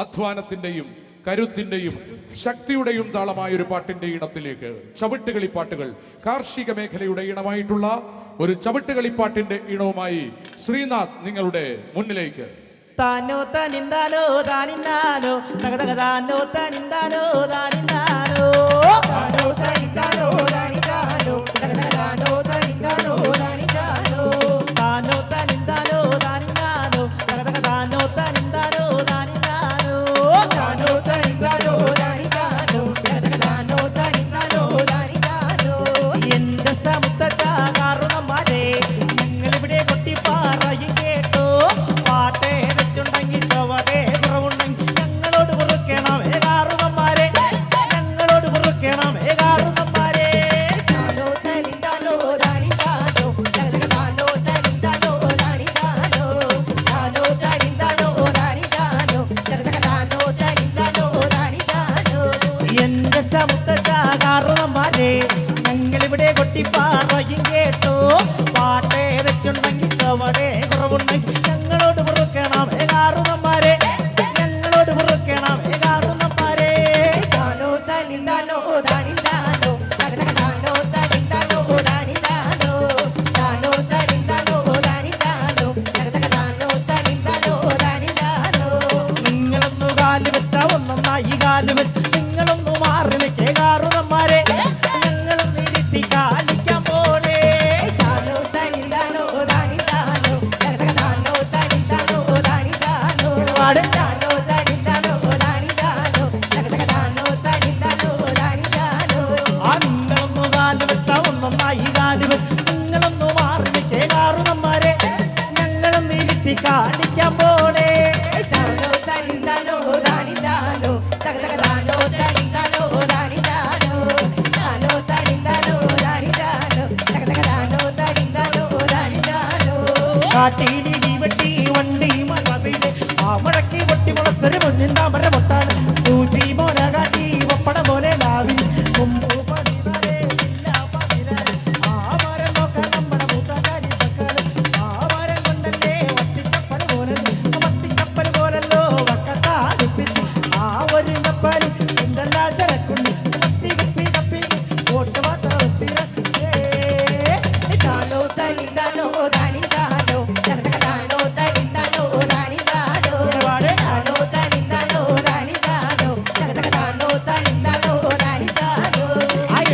അധ്വാനത്തിന്റെയും കരുത്തിന്റെയും ശക്തിയുടെയും താളമായ ഒരു പാട്ടിന്റെ ഇടത്തിലേക്ക് ചവിട്ടുകളി പാട്ടുകൾ കാർഷിക മേഖലയുടെ ഇണമായിട്ടുള്ള ഒരു ചവിട്ടുകളി പാട്ടിന്റെ ഇണവുമായി ശ്രീനാഥ് നിങ്ങളുടെ മുന്നിലേക്ക്. താനോ താനിന്നാലോ താനിന്നാനോ തകതക താനോ തനിന്താനോ കൊട്ടിപ്പാറയും കേട്ടോ പാട്ടേ വെച്ചുണ്ടെങ്കിൽ ചവടേ കുറവുണ്ടെങ്കിൽ ഞങ്ങളോട് കുറുക്കണമേ കാറുണന്മാരെ ഞങ്ങളോട് കുറുക്കണമേ കാറുണന്മാരെ താനോ തനിതാനോ താനിതാനോ തകതകതാനോ തനിതാനോ താനിതാനോ താനോ തനിതാനോ താനിതാനോ തകതകതാനോ തനിതാനോ താനിതാനോ നിങ്ങളൊന്നു കാല് വെച്ച ഒന്നൊന്നായി കാല് വെച്ച് താനിതാനോ ആ വെച്ച വെട്ടി വണ്ടി മഴ ആ മഴയ്ക്ക് പൊട്ടി മുളച്ചൊരു മുന്നിൻ താമര പൊട്ടാണ് സൂചി മോന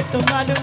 എട്ടും നാലും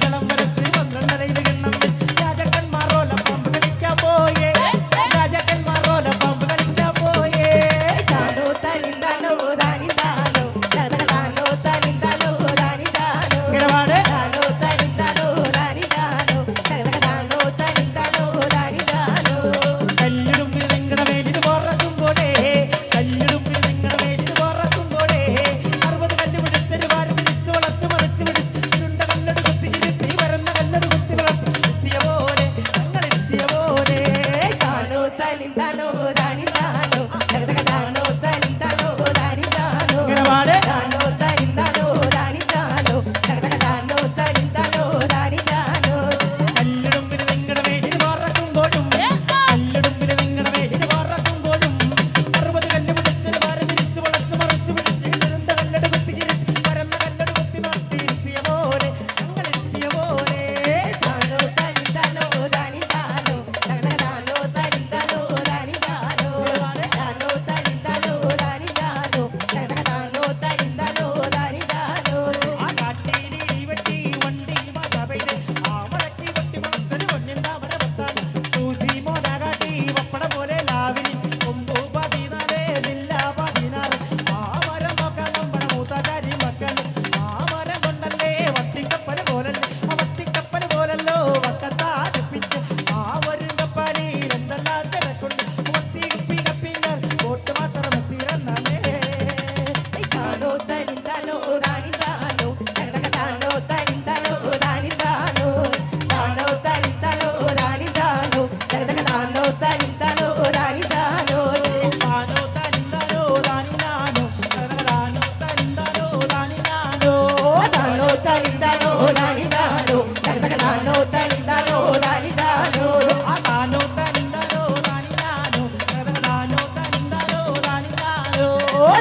దాని దాను దగ్గర దాను దాని దాను. దాని దాను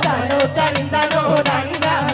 దాను దాని దాను దాని దాను.